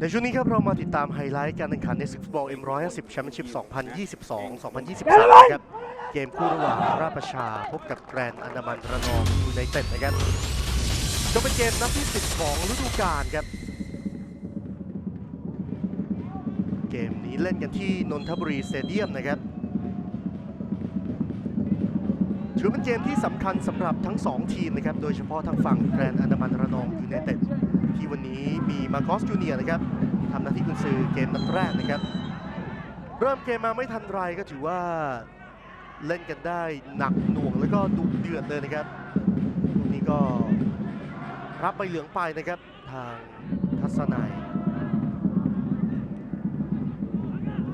ในช่วงนี้ครับเรามาติดตามไฮไลท์การแข่งขันในศึกฟุตบอล M150 แชมเปี้ยนชิพ 2022-2023 ครับ เกมคู่ระหว่างราชประชาพบกับแกรนด์อันดามันระนองยูไนเต็ดนะครับจะเป็นเกมนัดที่ 10 ของฤดูกาลครับ เกมนี้เล่นกันที่นนทบุรีสเตเดียมนะครับ ถือเป็นเกมที่สำคัญสำหรับทั้ง 2 ทีมนะครับ โดยเฉพาะทางฝั่งแกรนด์อันดามันระนองยูไนเต็ด ที่วันนี้มีมาโกอสจูเนียร์นะครับทำหน้าที่กุนซือเกมนัดแรกนะครับ เริ่มเกมมาไม่ทันไรก็ถือว่าเล่นกันได้หนักหน่วงแล้วก็ดุเดือดเลยนะครับนี้ก็รับใบเหลืองไปนะครับทางทัศนัย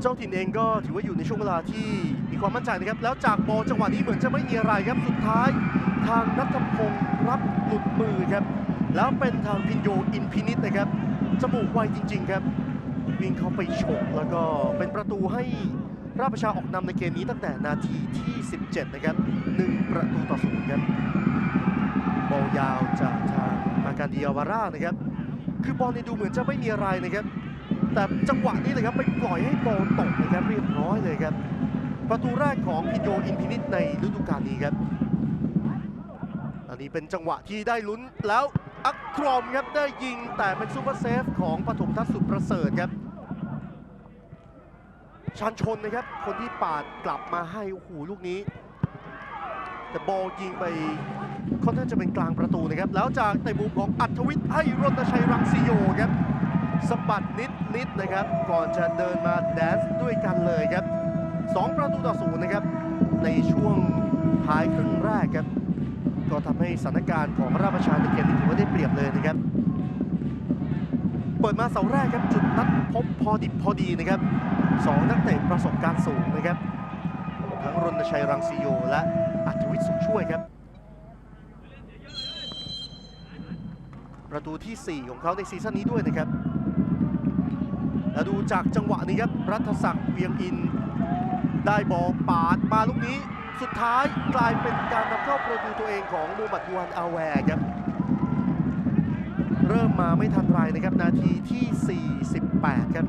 เจ้าถิ่นเองก็ถือว่าอยู่ในช่วงเวลาที่มีความมั่นใจนะครับ แล้วจากโบจังหวะนี้เหมือนจะไม่มีอะไรครับ สุดท้ายทางนัทพงศ์รับหลุดมือครับ แล้วเป็นทางพินโยอินพินิษนะครับ จมูกไวจริง ๆ ครับ วิ่งเข้าไปฉกแล้วก็เป็นประตูให้ราชประชาออกนำในเกมนี้ตั้งแต่นาทีที่ 17 นะครับ 1 ประตูต่อศูนย์ครับบอลยาวจากทางอาการดียาวาร่านะครับ คือบอลเนี่ดูเหมือนจะไม่มีอะไรนะครับ แต่จังหวะนี้เลยครับไปปล่อยให้บอลตกนะครับเรียบร้อยเลยครับ ประตูแรกของพินโยอินพินิษในฤดูกาลนี้ครับ อันนี้เป็นจังหวะที่ได้ลุ้นแล้ว อัครอมครับได้ยิงแต่เป็นซูเปอร์เซฟของปฐมทัศน์สุดประเสริฐครับชันชนนะครับ คนที่ปาดกลับมาให้โอ้โหลูกนี้ แต่บอลยิงไปค่อนข้างจะเป็นกลางประตูนะครับ แล้วจากในมุมของอัธวิทย์ให้รณชัยรังสิโยครับสะบัดนิดนิดๆนะครับ ก่อนจะเดินมาแดนซ์ด้วยกันเลยครับสองประตูต่อศูนย์นะครับ ในช่วงท้ายครึ่งแรกครับ ก็ทำให้สถานการณ์ของราชประชาในเกมนี้ถือว่าได้เปรียบเลยนะครับ เปิดมาเสาแรกครับจุดนัดพบพอดิบพอดีนะครับสองนักเตะประสบการณ์สูงนะครับทั้งรณชัยรังสีโยและอัธวิทย์สุขช่วยครับ ประตูทีสี่ 4 ของเขาในซีซั่นนี้ด้วยนะครับแล้วดูจากจังหวะนี้ครับรัฐศักดิ์เวียงอิน ได้บอลปาดมาลูกนี้ สุดท้ายกลายเป็นการนำเข้าประตูตัวเองของมูฮัมหมัดยูฮันอาแวร์ครับ เริ่มมาไม่ทันไรนะครับ นาทีที่ 48 ครับ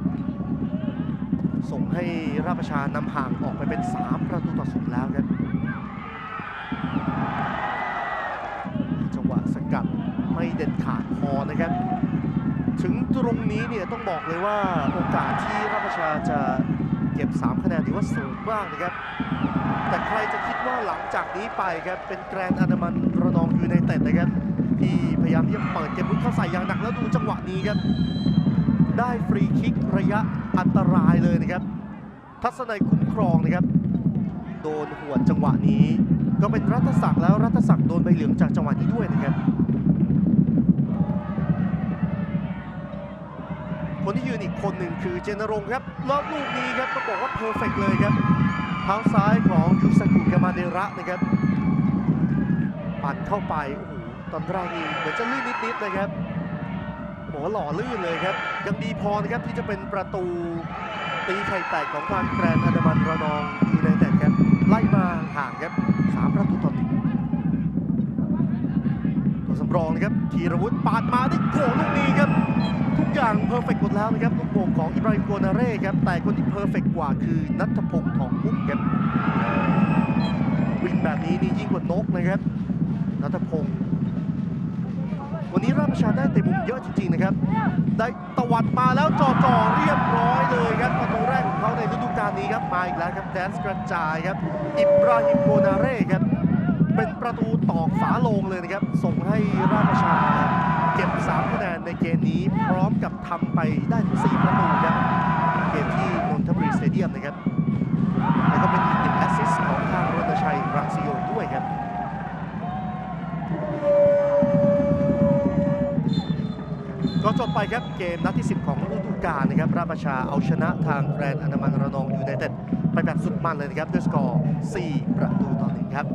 ส่งให้ราชประชานำห่างออกไปเป็น 3 ประตูต่อศูนย์แล้วครับจังหวะสกัดไม่เด็ดขาดพอนะครับ ถึงตรงนี้เนี่ยต้องบอกเลยว่าโอกาสที่ราชประชาจะ เก็บ 3 คะแนนถือว่าสูงมากนะครับ แต่ใครจะคิดว่าหลังจากนี้ไปครับ เป็นแกรนด์อันดามันระนองยูไนเต็ดนะครับ ที่พยายามที่จะเปิดเกมรุกเข้าใส่อย่างหนักแล้วดูจังหวะนี้ครับ ได้ฟรีคิกระยะอันตรายเลยนะครับ ทัศนัยคุ้มครองนะครับ โดนหวดจังหวะนี้ ก็เป็นรัฐศักดิ์แล้วรัฐศักดิ์โดนใบเหลืองจากจังหวะนี้ด้วยนะครับ คนที่ยืนอีกคนหนึ่งคือเจนรงครับแล้วลูกนี้ครับต้องบอกว่าเพอร์เฟกเลยครับเท้าซ้ายของยูสกุกามาเดระนะครับปั่นเข้าไปโอ้โหตอนแรกนี่เหมือนจะลื่นนิดๆนะครับบอกว่าหล่อลื่นเลยครับ ยังดีพอนะครับที่จะเป็นประตูตีไข่แตกของทางแกรนอันดามันระนองยูไนเต็ดครับไล่มาห่างครับสามประตูต่อหนึ่งตัวสำ รองนะครับธีรวุฒิปาดมาที่โขลูกนี้ครับ ทุกอย่างเพอร์เฟกหมดแล้วนะครับลูกโป่งของอิบราฮิมโกนาเร่ครับ แต่คนที่เพอร์เฟกกว่าคือนัทพงศ์ทองพุ่มครับวิ่งแบบนี้นี่ยิ่งกว่านกนะครับนัทพงศ์วันนี้ราชประชาได้เตะมุมเยอะจริงๆนะครับ ได้ตวัดมาแล้วจ่อจ่อๆเรียบร้อยเลยครับประตูแรกของเขาในฤดูกาลนี้ครับมาอีกแล้วครับแดนส์กระจายครับอิบราฮิมโกนาเร่ครับ ประตูตอกฝาโลงเลยนะครับ ส่งให้ราชประชาเก็บ3คะแนนในเกมนี้พร้อมกับทำไปได้ถึง4ประตูครับเกมที่นนทบุรีสเตเดียมนะครับแล้วก็เป็นอีกหนึ่งแอสซิสของทางรณชัยรังสิโยด้วยครับก็จบไปครับเกมนัดที่ 10 ของฤดูกาลนะครับ ราชประชาเอาชนะทางแกรนด์อนามันระนองยูไนเต็ดไปแบบสุดมันเลยนะครับด้วยสกอร์ 4 ประตูต่อหนึ่งครับ